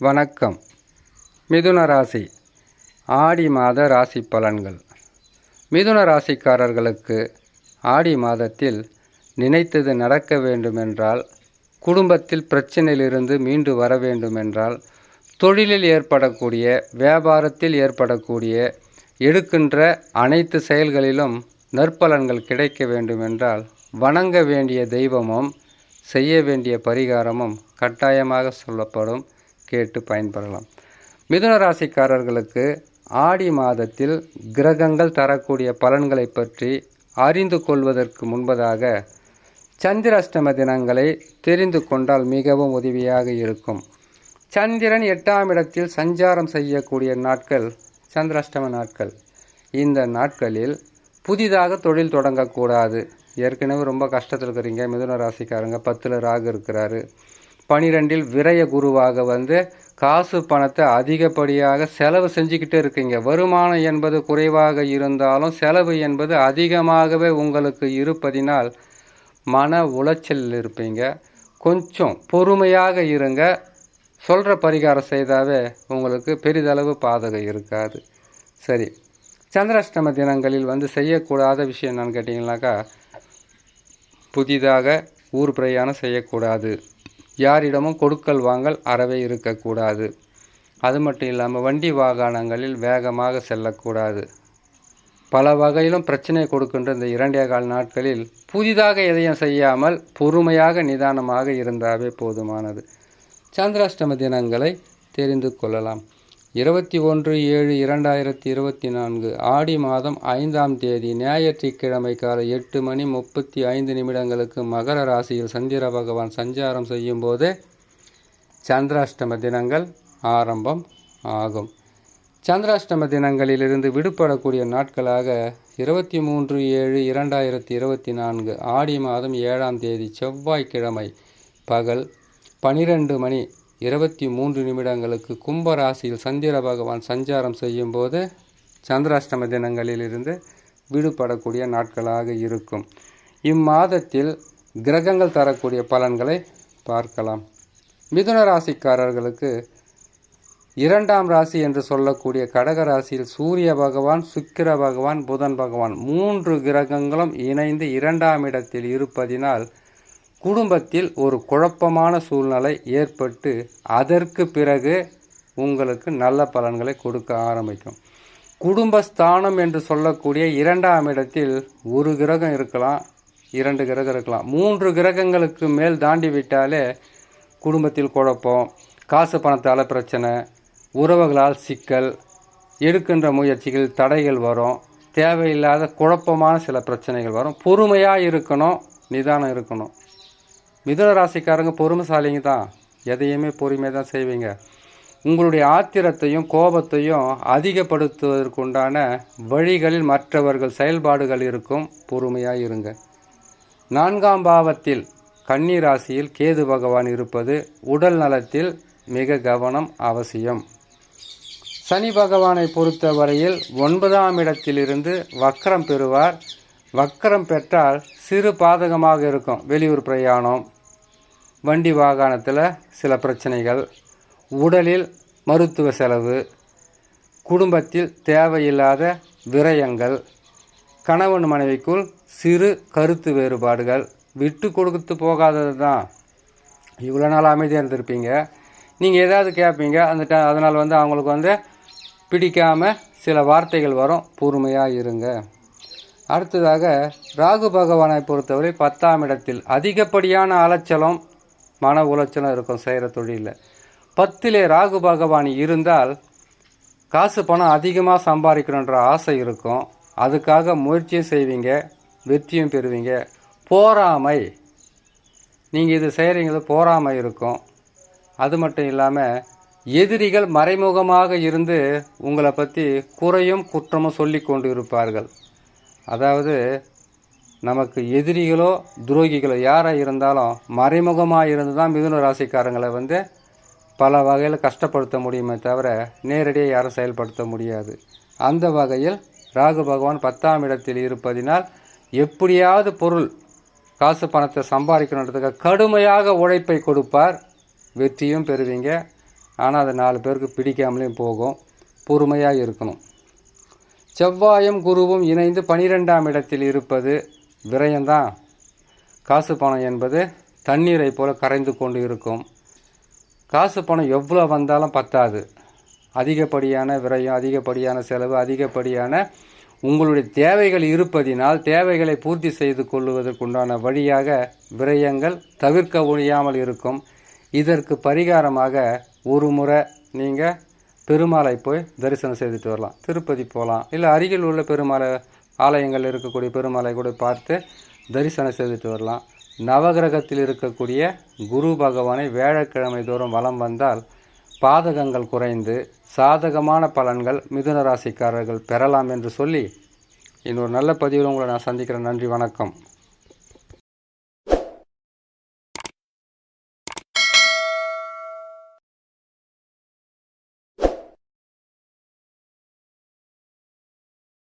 வணக்கம். மிதுன ராசி. ஆடி மாத ராசி பலன்கள். மிதுன ராசிக்காரர்களுக்கு ஆடி மாதத்தில் நினைத்தது நடக்க வேண்டுமென்றால் குடும்பத்தில் பிரச்சனையிலிருந்து மீண்டு வர வேண்டுமென்றால் தொழிலில் ஏற்படக்கூடிய வியாபாரத்தில் ஏற்படக்கூடிய எடுக்கின்ற அனைத்து செயல்களிலும் நற்பலன்கள் கிடைக்க வேண்டுமென்றால் வணங்க வேண்டிய தெய்வமும் செய்ய வேண்டிய பரிகாரமும் கட்டாயமாக சொல்லப்படும். கேட்டு பயன்பெறலாம். மிதுன ராசிக்காரர்களுக்கு ஆடி மாதத்தில் கிரகங்கள் தரக்கூடிய பலன்களை பற்றி அறிந்து கொள்வதற்கு முன்பதாக சந்திராஷ்டம தினங்களை தெரிந்து கொண்டால் மிகவும் உதவியாக இருக்கும். சந்திரன் எட்டாம் இடத்தில் சஞ்சாரம் செய்யக்கூடிய நாட்கள் சந்திராஷ்டம நாட்கள். இந்த நாட்களில் புதிதாக தொழில் தொடங்கக்கூடாது. ஏற்கனவே ரொம்ப கஷ்டத்தில் இருக்கிறீங்க மிதுன ராசிக்காரங்க. பத்தில் ராகு இருக்கிறாரு. பனிரெண்டில் விரய குருவாக வந்து காசு பணத்தை அதிகப்படியாக செலவு செஞ்சுக்கிட்டே இருக்கீங்க. வருமானம் என்பது குறைவாக இருந்தாலும் செலவு என்பது அதிகமாகவே உங்களுக்கு இருப்பதினால் மன உளைச்சலில் இருப்பீங்க. கொஞ்சம் பொறுமையாக இருங்க. சொல்கிற பரிகாரம் செய்தாவே உங்களுக்கு பெரிதளவு பாதகம் இருக்காது. சரி சந்திராஷ்டம தினங்களில் வந்து செய்யக்கூடாத விஷயம் என்னன்னு கேட்டிங்கனாக்கா புதிதாக ஊர் பிரயாணம் செய்யக்கூடாது. யாரிடமும் கொடுக்கல் வாங்கல் அறவே இருக்கக்கூடாது. அது மட்டும் இல்லாமல் வண்டி வாகனங்களில் வேகமாக செல்லக்கூடாது. பல வகையிலும் பிரச்சனை கொடுக்கின்ற இந்த இரண்டே கால் நாட்களில் புதிதாக எதையும் செய்யாமல் பொறுமையாக நிதானமாக இருந்தாவே போதுமானது. சந்திராஷ்டம தினங்களை தெரிந்து கொள்ளலாம். இருபத்தி ஒன்று ஏழு இரண்டாயிரத்தி இருபத்தி நான்கு ஆடி மாதம் ஐந்தாம் தேதி ஞாயிற்றுக்கிழமை காலை எட்டு மணி முப்பத்தி ஐந்து நிமிடங்களுக்கு மகர ராசியில் சந்திர பகவான் சஞ்சாரம் செய்யும் போது சந்திராஷ்டம தினங்கள் ஆரம்பம் ஆகும். சந்திராஷ்டம தினங்களிலிருந்து விடுபடக்கூடிய நாட்களாக இருபத்தி மூன்று ஏழு இரண்டாயிரத்தி இருபத்தி நான்கு ஆடி மாதம் ஏழாம் தேதி செவ்வாய்க்கிழமை பகல் பனிரெண்டு மணி இருபத்தி மூன்று நிமிடங்களுக்கு கும்ப ராசியில் சந்திர பகவான் சஞ்சாரம் செய்யும்போது சந்திராஷ்டம தினங்களிலிருந்து விடுபடக்கூடிய நாட்களாக இருக்கும். இம்மாதத்தில் கிரகங்கள் தரக்கூடிய பலன்களை பார்க்கலாம். மிதுன ராசிக்காரர்களுக்கு இரண்டாம் ராசி என்று சொல்லக்கூடிய கடக ராசியில் சூரிய பகவான் சுக்கிர பகவான் புதன் பகவான் மூன்று கிரகங்களும் இணைந்து இரண்டாம் இடத்தில் இருப்பதினால் குடும்பத்தில் ஒரு குழப்பமான சூழ்நிலை ஏற்பட்டு அதற்கு பிறகு உங்களுக்கு நல்ல பலன்களை கொடுக்க ஆரம்பிக்கும். குடும்பஸ்தானம் என்று சொல்லக்கூடிய இரண்டாம் இடத்தில் ஒரு கிரகம் இருக்கலாம் இரண்டு கிரகம் இருக்கலாம். மூன்று கிரகங்களுக்கு மேல் தாண்டி விட்டாலே குடும்பத்தில் குழப்பம் காசு பணத்தால் பிரச்சனை உறவுகளால் சிக்கல் எடுக்கின்ற முயற்சிகள் தடைகள் வரும் தேவையில்லாத குழப்பமான சில பிரச்சனைகள் வரும். பொறுமையாக இருக்கணும் நிதானம் இருக்கணும். மிதுன ராசிக்காரங்க பொறுமைசாலிங்க தான். எதையுமே பொறுமையாக தான் செய்வீங்க. உங்களுடைய ஆத்திரத்தையும் கோபத்தையும் அதிகப்படுத்துவதற்குண்டான வழிகளில் மற்றவர்கள் செயல்பாடுகள் இருக்கும். பொறுமையாக இருங்க. நான்காம் பாவத்தில் கன்னி ராசியில் கேது பகவான் இருப்பது உடல் நலத்தில் மிக கவனம் அவசியம். சனி பகவானை பொறுத்தவரையில் ஒன்பதாம் இடத்திலிருந்து வக்கரம் பெறுவார். வக்கரம் பெற்றால் சிறு பாதகமாக இருக்கும். வெளியூர் பிரயாணம் வண்டி வாகனத்தில் சில பிரச்சனைகள். உடலில் மருத்துவ செலவு குடும்பத்தில் தேவையில்லாத விரயங்கள் கணவன் மனைவிக்குள் சிறு கருத்து வேறுபாடுகள் விட்டு கொடுத்து போகாதது தான் இவ்வளோ நாள் அமைதியாக இருந்திருப்பீங்க. நீங்கள் ஏதாவது கேட்பீங்க அந்த ட அதனால் வந்து அவங்களுக்கு வந்து பிடிக்காமல் சில வார்த்தைகள் வரும். பொறுமையாக இருங்க. அடுத்ததாக ராகு பகவானை பொறுத்தவரை பத்தாம் இடத்தில் அதிகப்படியான அலைச்சலும் மன உளைச்சலும் இருக்கும் செய்கிற தொழிலில். பத்திலே ராகு பகவான் இருந்தால் காசு பணம் அதிகமாக சம்பாதிக்கணுன்ற ஆசை இருக்கும். அதுக்காக முயற்சியும் செய்வீங்க வெற்றியும் பெறுவீங்க. போராமை நீங்கள் இது செய்கிறீங்களோ போராமை இருக்கும். அது மட்டும் இல்லாமல் எதிரிகள் மறைமுகமாக இருந்து உங்களை பற்றி குறையும் குற்றமும் சொல்லி கொண்டு இருப்பார்கள். அதாவது நமக்கு எதிரிகளோ துரோகிகளோ யாராக இருந்தாலும் மறைமுகமாக இருந்து தான் மிதுன ராசிக்காரங்களை வந்து பல வகையில் கஷ்டப்படுத்த முடியுமே தவிர நேரடியாக யாரும் செயல்படுத்த முடியாது. அந்த வகையில் ராகு பகவான் பத்தாம் இடத்தில் இருப்பதினால் எப்படியாவது பொருள் காசு பணத்தை சம்பாதிக்கணுன்றதுக்கு கடுமையாக உழைப்பை கொடுப்பார். வெற்றியும் பெறுவீங்க. ஆனால் அது நாலு பேருக்கு பிடிக்காமலேயும் போகும். பொறுமையாக இருக்கணும். செவ்வாயும் குருவும் இணைந்து பனிரெண்டாம் இடத்தில் இருப்பது விரயம்தான். காசு பணம் என்பது தண்ணீரை போல கரைந்து கொண்டு இருக்கும். காசு பணம் எவ்வளோ வந்தாலும் பத்தாது. அதிகப்படியான விரயம் அதிகப்படியான செலவு அதிகப்படியான உங்களுடைய தேவைகள் இருப்பதினால் தேவைகளை பூர்த்தி செய்து கொள்வதற்குண்டான வழியாக விரயங்கள் தவிர்க்க முடியாமல் இருக்கும். இதற்கு பரிகாரமாக ஒரு முறை நீங்கள் பெருமாளை போய் தரிசனம் செய்துட்டு வரலாம். திருப்பதி போகலாம் இல்லை அருகில் உள்ள பெருமாளை ஆலயங்கள் இருக்கக்கூடிய பெருமாளை கூட பார்த்து தரிசனம் செய்துட்டு வரலாம். நவகிரகத்தில் இருக்கக்கூடிய குரு பகவானை வேழக்கிழமை தோறும் வலம் வந்தால் பாதகங்கள் குறைந்து சாதகமான பலன்கள் மிதுன ராசிக்காரர்கள் பெறலாம் என்று சொல்லி இன்னொரு நல்ல பதிவில் உங்களை நான் சந்திக்கிறேன். நன்றி வணக்கம்.